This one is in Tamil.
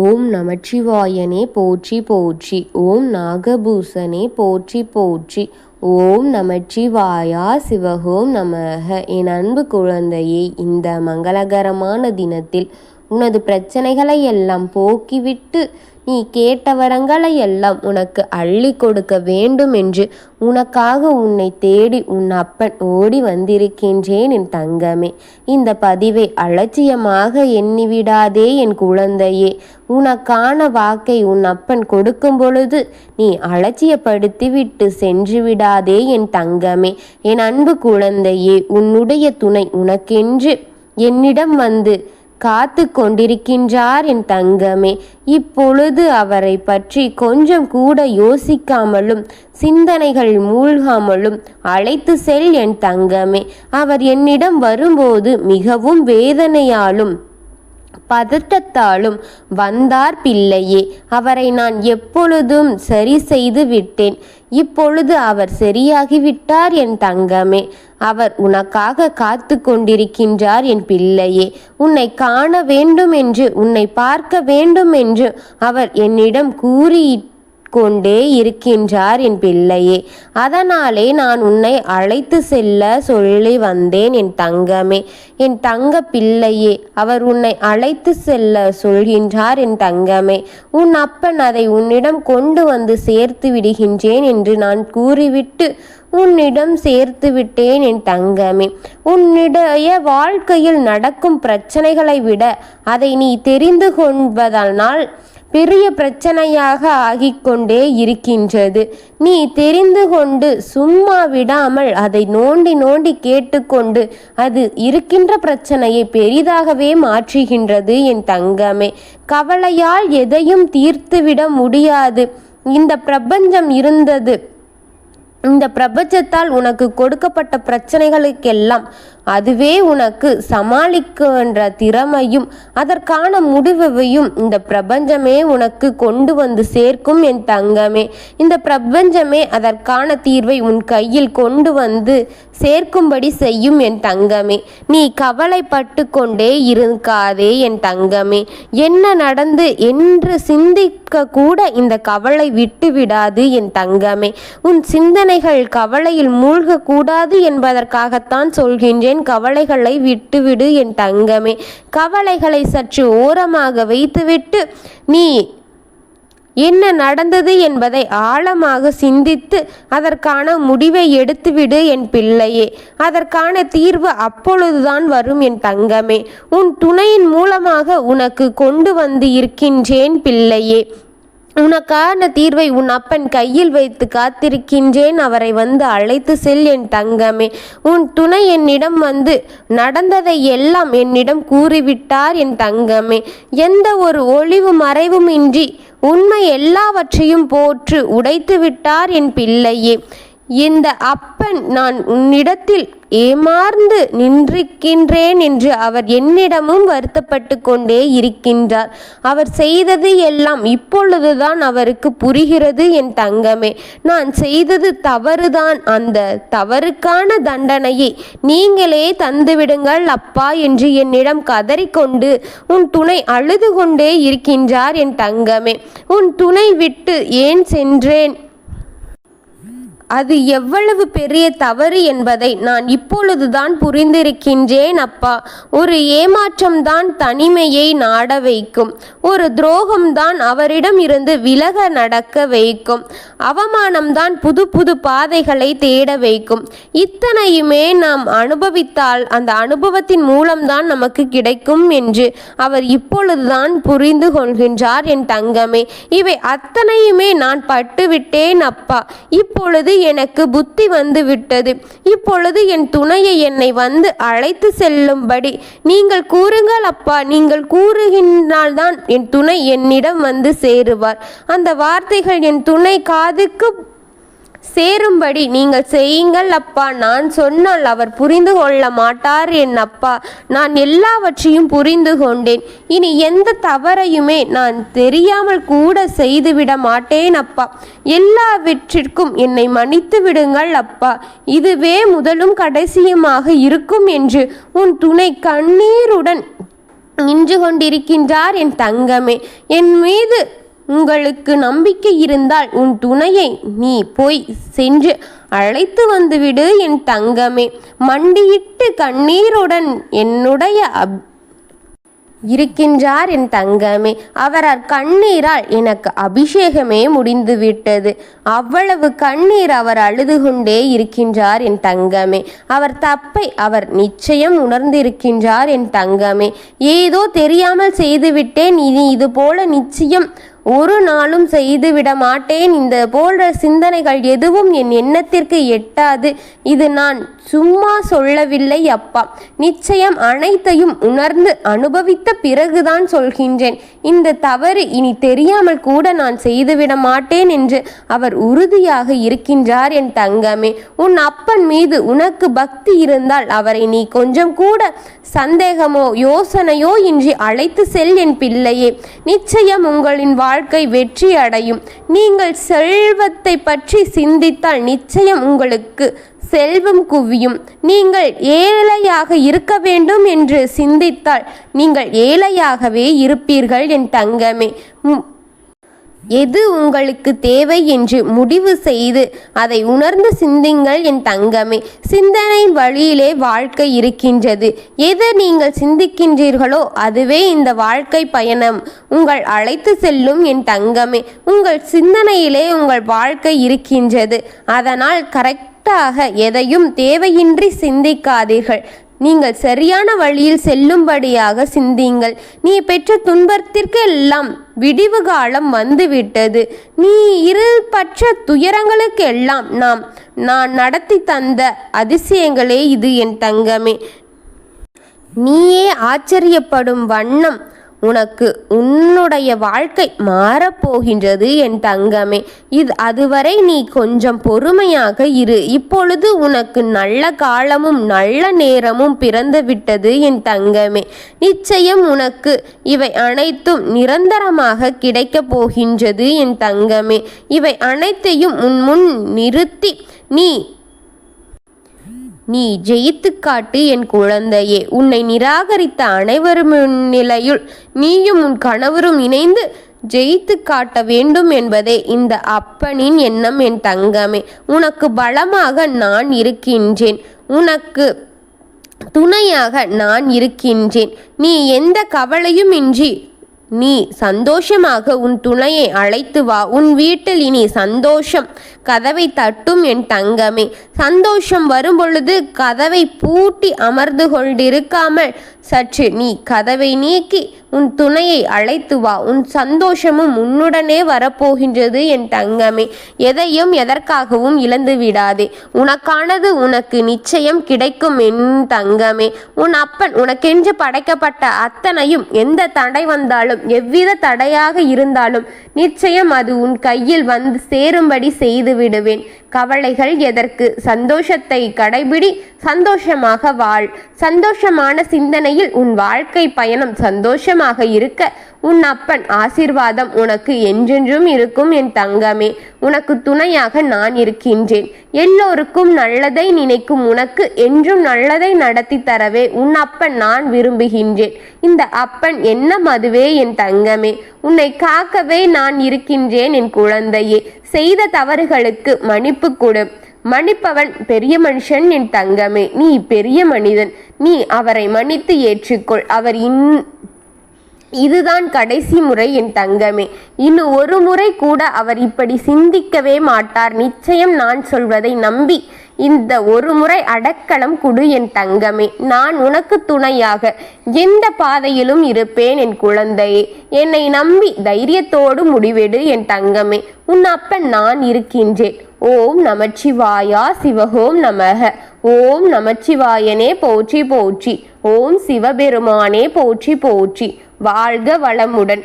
ஓம் நமச்சிவாயனே போற்றி போற்றி. ஓம் நாகபூசனே போற்றி போற்றி. ஓம் நமச்சிவாயா சிவகோம் நமக. என் அன்பு குழந்தையே இந்த மங்களகரமான தினத்தில் உனது பிரச்சனைகளை எல்லாம் போக்கிவிட்டு நீ கேட்ட வரங்களை எல்லாம் உனக்கு அள்ளி கொடுக்க வேண்டும் என்று உனக்காக உன்னை தேடி உன் அப்பன் ஓடி வந்திருக்கின்றேன் என் தங்கமே. இந்த பதிவை அலட்சியமாக எண்ணிவிடாதே என் குழந்தையே. உனக்கான வாக்கை உன் அப்பன் கொடுக்கும் பொழுது நீ அலட்சியப்படுத்தி விட்டு சென்று விடாதே என் தங்கமே. என் அன்பு குழந்தையே உன்னுடைய துணை உனக்கென்று என்னிடம் வந்து காத்து கொண்டிருக்கின்றார் என் தங்கமே. இப்பொழுது அவரை பற்றி கொஞ்சம் கூட யோசிக்காமலும் சிந்தனைகள் மூழ்காமலும் அழைத்து செல் என் தங்கமே. அவர் என்னிடம் வரும்போது மிகவும் வேதனையாலும் பதட்டத்தாலும் வந்தார் பிள்ளையே. அவரை நான் எப்பொழுதும் சரி செய்து விட்டேன். இப்பொழுது அவர் சரியாகிவிட்டார் என் தங்கமே. அவர் உனக்காக காத்து கொண்டிருக்கின்றார் என் பிள்ளையே. உன்னை காண வேண்டும் என்று உன்னை பார்க்க வேண்டும் என்று அவர் என்னிடம் கூறி கொண்டே இருக்கின்றார் என் பிள்ளையே. அதனாலே நான் உன்னை அழைத்து செல்ல சொல்லி வந்தேன் என் தங்கமே. என் தங்க பிள்ளையே அவர் உன்னை அழைத்து செல்ல சொல்கின்றார் என் தங்கமே. உன் அப்பன் அதை உன்னிடம் கொண்டு வந்து சேர்த்து விடுகின்றேன் என்று நான் கூறிவிட்டு உன்னிடம் சேர்த்து விட்டேன் என் தங்கமே. உன்னிடைய வாழ்க்கையில் நடக்கும் பிரச்சனைகளை விட அதை நீ தெரிந்து கொள்வதனால் பெரிய பிரச்சனையாக ஆகிக்கொண்டே இருக்கின்றது. நீ தெரிந்து கொண்டு சும்மா விடாமல் அதை நோண்டி நோண்டி கேட்டுக்கொண்டு அது இருக்கின்ற பிரச்சனையை பெரிதாகவே மாற்றுகின்றது என் தங்கமே. கவலையால் எதையும் தீர்த்துவிட முடியாது. இந்த பிரபஞ்சம் இருந்தது. இந்த பிரபஞ்சத்தால் உனக்கு கொடுக்கப்பட்ட பிரச்சனைகளுக்கெல்லாம் அதுவே உனக்கு சமாளிக்கின்ற திறமையும் அதற்கான முடிவையும் இந்த பிரபஞ்சமே உனக்கு கொண்டு வந்து சேர்க்கும் என் தங்கமே. இந்த பிரபஞ்சமே அதற்கான தீர்வை உன் கையில் கொண்டு வந்து சேர்க்கும்படி செய்யும் என் தங்கமே. நீ கவலைப்பட்டு கொண்டே இருக்காதே என் தங்கமே. என்ன நடந்து என்று சிந்திக்க கூட இந்த கவலை விட்டு விடாது என் தங்கமே. உன் சிந்தனைகள் கவலையில் மூழ்கக்கூடாது என்பதற்காகத்தான் சொல்கின்றேன். கவலைகளை விட்டுவிடு என் தங்கமே. கவலைகளை சற்று ஓரமாக வைத்துவிட்டு நீ என்ன நடந்தது என்பதை ஆழமாக சிந்தித்து அதற்கான முடிவை எடுத்துவிடு என் பிள்ளையே. அதற்கான தீர்வு அப்பொழுதுதான் வரும் என் தங்கமே. உன் துணையின் மூலமாக உனக்கு கொண்டு வந்து இருக்கின்றேன் பிள்ளையே. உனக்கான தீர்வை உன் அப்பன் கையில் வைத்து காத்திருக்கின்றேன். அவரை வந்து அழைத்து செல் என் தங்கமே. உன் துணை என்னிடம் வந்து நடந்ததை எல்லாம் என்னிடம் கூறிவிட்டார் என் தங்கமே. எந்த ஒரு ஒளிவு மறைவும் இன்றி உண்மை எல்லாவற்றையும் போற்று உடைத்து விட்டார் என் பிள்ளையே. இந்த அப்பன் நான் உன்னிடத்தில் ஏமார்ந்து நின்றிருக்கின்றேன் என்று அவர் என்னிடமும் வருத்தப்பட்டு கொண்டே இருக்கின்றார். அவர் செய்தது எல்லாம் இப்பொழுதுதான் அவருக்கு புரிகிறது என் தங்கமே. நான் செய்தது தவறுதான். அந்த தவறுக்கான தண்டனையை நீங்களே தந்துவிடுங்கள் அப்பா என்று என்னிடம் கதறிக்கொண்டு உன் துணை அழுது கொண்டே இருக்கின்றார் என் தங்கமே. உன் துணை விட்டு ஏன் சென்றேன்? அது எவ்வளவு பெரிய தவறு என்பதை நான் இப்பொழுதுதான் புரிந்திருக்கின்றேன் அப்பா. ஒரு ஏமாற்றம்தான் தனிமையை நாட வைக்கும். ஒரு துரோகம்தான் அவரிடம் இருந்து விலக நடக்க வைக்கும். அவமானம்தான் புது புது பாதைகளை தேட வைக்கும். இத்தனையுமே நாம் அனுபவித்தால் அந்த அனுபவத்தின் மூலம்தான் நமக்கு கிடைக்கும் என்று அவர் இப்பொழுதுதான் புரிந்து கொள்கின்றார் என் தங்கமே. இவை அத்தனையுமே நான் பட்டுவிட்டேன் அப்பா. இப்பொழுது எனக்கு புத்தி வந்து விட்டது. இப்பொழுது என் துணையை என்னை வந்து அழைத்து செல்லும்படி நீங்கள் கூறுங்கள் அப்பா. நீங்கள் கூறுகின்றால்தான் என் துணை என்னிடம் வந்து சேருவார். அந்த வார்த்தைகள் என் துணை காதுக்கு சேரும்படி நீங்கள் செய்யுங்கள் அப்பா. நான் சொன்னால் அவர் புரிந்து கொள்ள மாட்டார் என் அப்பா. நான் எல்லாவற்றையும் புரிந்து கொண்டேன். இனி எந்த தவறையுமே நான் தெரியாமல் கூட செய்துவிட மாட்டேன் அப்பா. எல்லாவற்றிற்கும் என்னை மன்னித்து விடுங்கள் அப்பா. இதுவே முதலும் கடைசியுமாக இருக்கும் என்று உன் துணை கண்ணீருடன் நின்று கொண்டிருக்கின்றார் என் தங்கமே. என் மீது உங்களுக்கு நம்பிக்கை இருந்தால் உன் துணையை நீ போய் சென்று அழைத்து வந்துவிடு என் தங்கமே. மண்டியிட்டு கண்ணீருடன் என்னுடைய அப் இருக்கின்றார் என் தங்கமே. அவரார் கண்ணீரால் எனக்கு அபிஷேகமே முடிந்துவிட்டது. அவ்வளவு கண்ணீர் அவர் அழுது கொண்டே இருக்கின்றார் என் தங்கமே. அவர் தப்பை அவர் நிச்சயம் உணர்ந்திருக்கின்றார் என் தங்கமே. ஏதோ தெரியாமல் செய்துவிட்டேன். இனி இது போல நிச்சயம் ஒரு நாளும் செய்துவிட மாட்டேன். இந்த போன்ற சிந்தனைகள் எதுவும் என் எண்ணத்திற்கு எட்டாது. இது நான் சும்மா சொல்லவில்லை அப்பா. நிச்சயம் அனைத்தையும் உணர்ந்து அனுபவித்த பிறகுதான் சொல்கின்றேன். இந்த தவறு இனி தெரியாமல் கூட நான் செய்துவிட மாட்டேன் என்று அவர் உறுதியாக இருக்கின்றார் என் தங்கமே. உன் அப்பன் மீது உனக்கு பக்தி இருந்தால் அவரை நீ கொஞ்சம் கூட சந்தேகமோ யோசனையோ இன்றி அழைத்து செல் என் பிள்ளையே. நிச்சயம் உங்களின் வாழ்க்கை வெற்றி அடையும். நீங்கள் செல்வத்தை பற்றி சிந்தித்தால் நிச்சயம் உங்களுக்கு செல்வம் குவியும். நீங்கள் ஏழையாக இருக்க வேண்டும் என்று சிந்தித்தால் நீங்கள் ஏழையாகவே இருப்பீர்கள் என் தங்கமே. எது உங்களுக்கு தேவை என்று முடிவு செய்து அதை உணர்ந்து சிந்திங்கள் என் தங்கமே. சிந்தனை வழியிலே வாழ்க்கை இருக்கின்றது. எது நீங்கள் சிந்திக்கின்றீர்களோ அதுவே இந்த வாழ்க்கை பயணம். உங்கள் அழைத்து செல்லும் என் தங்கமே. உங்கள் சிந்தனையிலே உங்கள் வாழ்க்கை இருக்கின்றது. அதனால் கரெக்டாக எதையும் தேவையின்றி சிந்திக்காதீர்கள். நீங்கள் சரியான வழியில் செல்லும்படியாக சிந்தியுங்கள். நீ பெற்ற துன்பத்திற்கு எல்லாம் விடிவு காலம் வந்துவிட்டது. நீ இரு பற்ற நாம் நான் நடத்தி தந்த அதிசயங்களே இது என் தங்கமே. நீயே ஆச்சரியப்படும் வண்ணம் உனக்கு உன்னுடைய வாழ்க்கை மாறப்போகின்றது என் தங்கமே. இது அதுவரை நீ கொஞ்சம் பொறுமையாக இரு. இப்பொழுது உனக்கு நல்ல காலமும் நல்ல நேரமும் பிறந்து விட்டது என் தங்கமே. நிச்சயம் உனக்கு இவை அனைத்தும் நிரந்தரமாக கிடைக்கப் போகின்றது என் தங்கமே. இவை அனைத்தையும் உன் முன் நிறுத்தி நீ நீ ஜெயித்து காட்டு என் குழந்தையே. உன்னை நிராகரித்த அனைவரும் நிலையுள் நீயும் உன் கணவரும் இணைந்து ஜெயித்து காட்ட வேண்டும் என்பதே இந்த அப்பனின் எண்ணம் என் தங்கமே. உனக்கு பலமாக நான் இருக்கின்றேன். உனக்கு துணையாக நான் இருக்கின்றேன். நீ எந்த கவலையும் இன்றி நீ சந்தோஷமாக உன் துணையை அழைத்து வா. உன் வீட்டில் இனி சந்தோஷம். கதவை தட்டும் என் தங்கமே. சந்தோஷம் வரும்பொழுது கதவை பூட்டி அமர்ந்து கொண்டிருக்காமல் சற்று நீ கதவை நீக்கி உன் துணையை அழைத்து வா. உன் சந்தோஷமும் உன்னுடனே வரப்போகின்றது என் தங்கமே. எதையும் எதற்காகவும் இழந்து விடாதே. உனக்கானது உனக்கு நிச்சயம் கிடைக்கும் என் தங்கமே. உன் அப்பன் உனக்கென்று படைக்கப்பட்ட அத்தனையும் எந்த தடை வந்தாலும் எவ்வித தடையாக இருந்தாலும் நிச்சயம் அது உன் கையில் வந்து சேரும்படி செய்து விடுவேன் கவலைகள் எதற்கு? சந்தோஷத்தை கடைபிடி சந்தோஷமாக வாழ். சந்தோஷமான சிந்தனையில் உன் வாழ்க்கை பயணம் சந்தோஷமாக இருக்க உன் அப்பன் ஆசிர்வாதம் உனக்கு என்றென்றும் இருக்கும் என் தங்கமே. உனக்கு துணையாக நான் இருக்கின்றேன். எல்லோருக்கும் நல்லதை நினைக்கும் உனக்கு என்றும் நல்லதை நடத்தி தரவே உன் அப்பன் நான் விரும்புகின்றேன். இந்த அப்பன் என்ன மதுவே என் தங்கமே. உன்னை காக்கவே நான் இருக்கின்றேன் என் குழந்தையே. செய்த தவறுகளுக்கு மன்னிப்பு கொடு. மன்னிப்பவன் பெரிய மனுஷன் என் தங்கமே. நீ பெரிய மனிதன். நீ அவரை மன்னித்து ஏற்றுக்கொள். அவர் இன் இதுதான் கடைசி முறை என் தங்கமே. இன்னும் ஒரு முறை கூட அவர் இப்படி சிந்திக்கவே மாட்டார். நிச்சயம் நான் சொல்வதை நம்பி இந்த ஒரு முறை அடக்கலம் குடு என் தங்கமே. நான் உனக்கு துணையாக எந்த பாதையிலும் இருப்பேன் என் குழந்தையே. என்னை நம்பி தைரியத்தோடு முடிவெடு என் தங்கமே. உன் அப்பன் நான் இருக்கின்றேன். ஓம் நமச்சிவாயா சிவஹோம் நமக. ஓம் நமச்சிவாயனே போற்றி போற்றி. ஓம் சிவபெருமானே போற்றி போற்றி. வாழ்க வளமுடன்.